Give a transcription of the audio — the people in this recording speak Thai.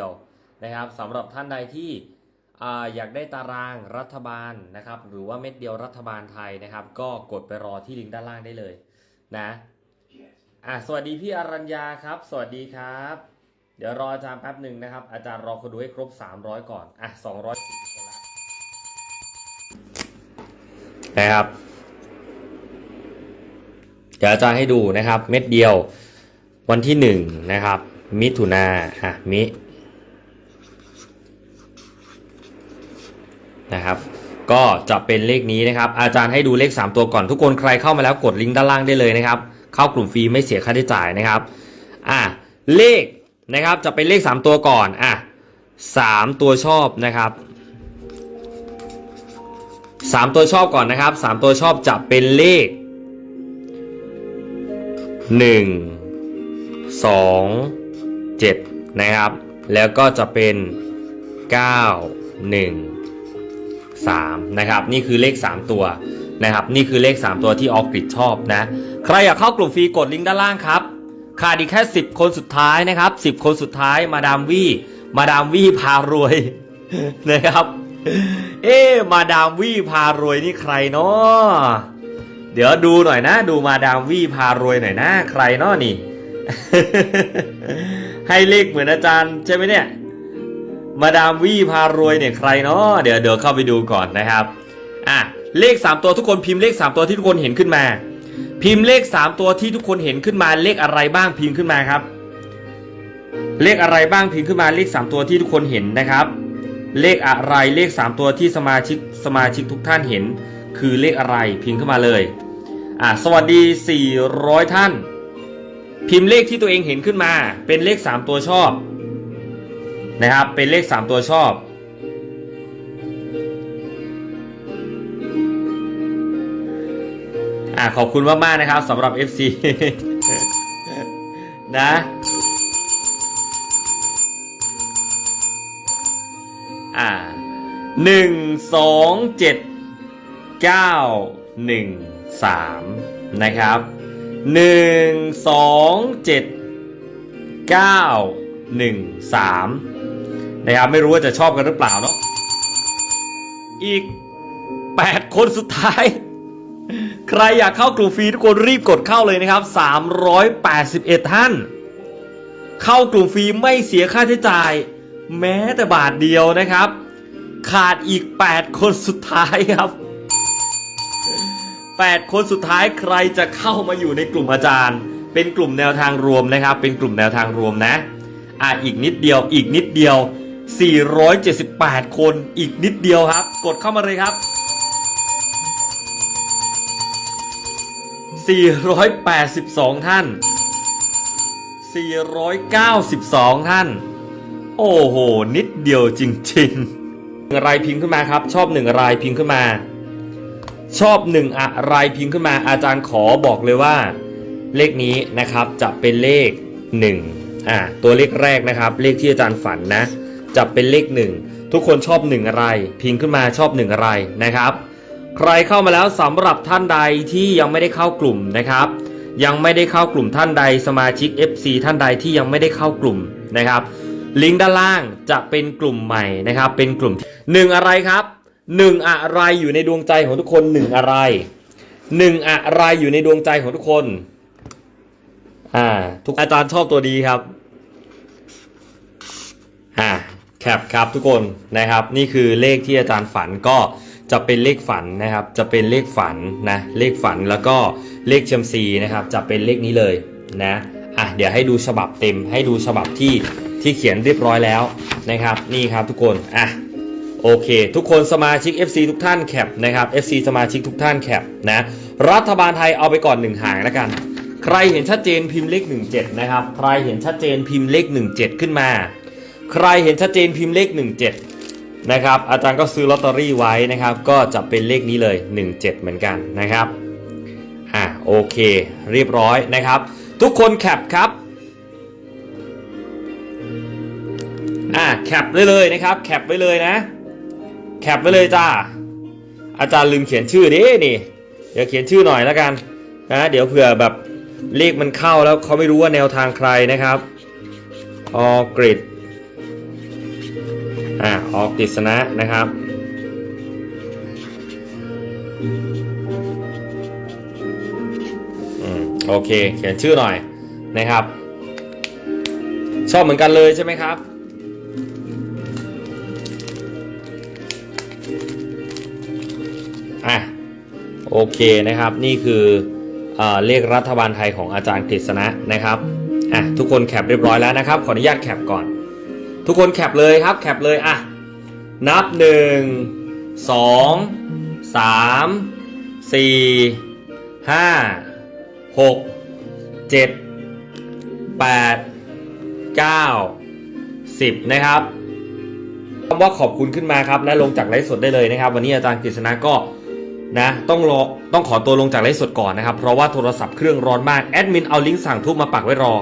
ียวนะครับสำหรับท่านใดที่ออยากได้ตารางรัฐบาลนะครับ หรือว่าเม็ดเดียวรัฐบาลไทยนะครับ ก็กดไปรอที่ลิงก์ด้านล่างได้เลยนะอะสวัสดีพี่อรัญญาครับ สวัสดีครับ เดี๋ยวรออาจารย์แป๊บหนึ่งนะครับ อาจารย์รอคนดูให้ครบ 300 ก่อนอะ240คนละนะครับเดี๋ยวอาจารย์ให้ดูนะครับ เม็ดเดียววันที่หนึ่งนะครับ มิถุนาอะมิ นะครับ ก็จะเป็นเลขนี้นะครับ อาจารย์ให้ดูเลข 3 ตัวก่อนทุกคนใครเข้ามาแล้วกดลิงก์ด้านล่างได้เลยนะครับ เข้ากลุ่มฟรีไม่เสียค่าใช้จ่ายนะครับอะเลขนะครับจะเป็นเลข 3 ตัวก่อนอะ3ตัวชอบนะครับ3ตัวชอบก่อนนะครับ3ตัวชอบจะเป็นเลขหนึ่งสองเจ็ดนะครับแล้วก็จะเป็นเก้าหนึ่งสามนะครับนี่คือเลข 3 ตัวนะครับนี่คือเลข 3 ตัวที่ออกกริดชอบนะใครอยากเข้ากลุ่มฟรีกดลิงก์ด้านล่างครับขาดอีกแค่ 10 คนสุดท้ายนะครับ 10 คนสุดท้ายมาดามวี่มาดามวี่พารวยนะครับ เอ๊มาดามวี่พารวยนี่ใครเนาะเดี๋ยวดูหน่อยนะ ดูมาดามวี่พารวยหน่อยนะ ใครเนาะนี่ ให้เลขเหมือนอาจารย์ใช่ไหมเนี่ย มาดามวี่พารวยเนี่ยใครเนาะเดี๋ยวเดี๋ยวเข้าไปดูก่อนนะครับอะเลข 3 ตัวทุกคนพิมพ์เลข 3 ตัวที่ทุกคนเห็นขึ้นมา พิมพ์เลข 3 ตัวที่ทุกคนเห็นขึ้นมาเลขอะไรบ้างพิมพ์ขึ้นมาครับ เลขอะไรบ้างพิมพ์ขึ้นมาเลข 3 ตัวที่ทุกคนเห็นนะครับ เลขอะไรเลข 3 ตัวที่สมาชิกสมาชิกทุกท่านเห็น คือเลขอะไรพิมพ์ขึ้นมาเลยอะสวัสดี 400 ท่าน พิมพ์เลขที่ตัวเองเห็นขึ้นมา เป็นเลข 3 ตัวชอบ นะครับ เป็นเลข 3 ตัวชอบ อะขอบคุณมากๆนะครับสำหรับ FC นะอ่าหนึ่งสองเจ็ดเก้าหนึ่งสามนะครับหนึ่งสองเจ็ดเก้าหนึ่งสาม นะครับไม่รู้ว่าจะชอบกันหรือเปล่าเนาะอีก 8 คนสุดท้าย ใครอยากเข้ากลุ่มฟรีทุกคนรีบกดเข้าเลยนะครับ 381 ท่าน เข้ากลุ่มฟรีไม่เสียค่าใช้จ่าย แม้แต่บาทเดียวนะครับ ขาดอีก 8 คนสุดท้ายครับ 8 คนสุดท้ายใครจะเข้ามาอยู่ในกลุ่มอาจารย์ เป็นกลุ่มแนวทางรวมนะครับ เป็นกลุ่มแนวทางรวมนะอะอีกนิดเดียวอีกนิดเดียว 478 คนอีกนิดเดียวครับ กดเข้ามาเลยครับ 482 ท่าน 492 ท่าน โอ้โห นิดเดียวจริงๆหนึ่งอะไรพิมพ์ขึ้นมาครับ ชอบหนึ่งอะไรพิมพ์ขึ้นมา ชอบหนึ่งอะไรพิมพ์ขึ้นมา อาจารย์ขอบอกเลยว่า เลขนี้นะครับจะเป็นเลข 1อ่าตัวเลขแรกนะครับ เลขที่อาจารย์ฝันนะ จะเป็นเลข1ทุกคนชอบ1อะไร พิมพ์ขึ้นมาชอบ1อะไรนะครับ ใครเข้ามาแล้วสำหรับท่านใดที่ยังไม่ได้เข้ากลุ่มนะครับ ยังไม่ได้เข้ากลุ่มท่านใดสมาชิก FC ท่านใดที่ยังไม่ได้เข้ากลุ่มนะครับ ลิงก์ด้านล่างจะเป็นกลุ่มใหม่นะครับ เป็นกลุ่มหนึ่งอะไรครับหนึ่งอะไรอยู่ในดวงใจของทุกคนหนึ่งอะไรหนึ่งอะไรอยู่ในดวงใจของทุกคนอ่าทุกอาจารย์ชอบตัวดีครับอ่า แคปครับทุกคนนะครับ นี่คือเลขที่อาจารย์ฝันก็จะเป็นเลขฝันนะครับ จะเป็นเลขฝันนะเลขฝันแล้วก็เลขเชมซีนะครับ จะเป็นเลขนี้เลยนะอะเดี๋ยวให้ดูฉบับเต็ม ให้ดูฉบับที่ที่เขียนเรียบร้อยแล้วนะครับ นี่ครับทุกคนอะโอเค ทุกคนสมาชิก FC ทุกท่านแคปนะครับ FC สมาชิกทุกท่านแคปนะรัฐบาลไทยเอาไปก่อนหนึ่งหางแล้วกัน ใครเห็นชัดเจนพิมพ์เลข 17 นะครับ ใครเห็นชัดเจนพิมพ์เลข 17 ขึ้นมา ใครเห็นชัดเจนพิมพ์เลข 17 นะครับ อาจารย์ก็ซื้อลอตเตอรี่ไว้นะครับ ก็จะเป็นเลขนี้เลย 17 เหมือนกันนะครับ อะโอเค เรียบร้อยนะครับ ทุกคนแคปครับอะแคปไว้เลยนะครับ แคปไว้เลยนะ แคปไว้เลยจ้า อาจารย์ลืมเขียนชื่อดินี่ เดี๋ยวเขียนชื่อหน่อยแล้วกันนะเดี๋ยวเผื่อแบบเลขมันเข้าแล้วเขาไม่รู้ว่าแนวทางใครนะครับออกริด อ่าออกกฤษณะนะครับ อืมโอเค เขียนชื่อหน่อยนะครับ ชอบเหมือนกันเลยใช่ไหมครับอะโอเคนะครับ นี่คือเออเลขรัฐบาลไทยของอาจารย์กฤษณะนะครับอะทุกคนแคปเรียบร้อยแล้วนะครับ ขออนุญาตแคปก่อน ทุกคนแคปเลยครับแคปเลยอะนับหนึ่งสองสามสี่ห้าหกเจ็ดแปดเก้าสิบนะครับคำว่าขอบคุณขึ้นมาครับและลงจากไลฟ์สดได้เลยนะครับ วันนี้อาจารย์กฤษณะก็นะต้องรอต้องขอตัวลงจากไลฟ์สดก่อนนะครับ เพราะว่าโทรศัพท์เครื่องร้อนมาก แอดมินเอาลิงก์สั่งทุบมาปักไว้รอ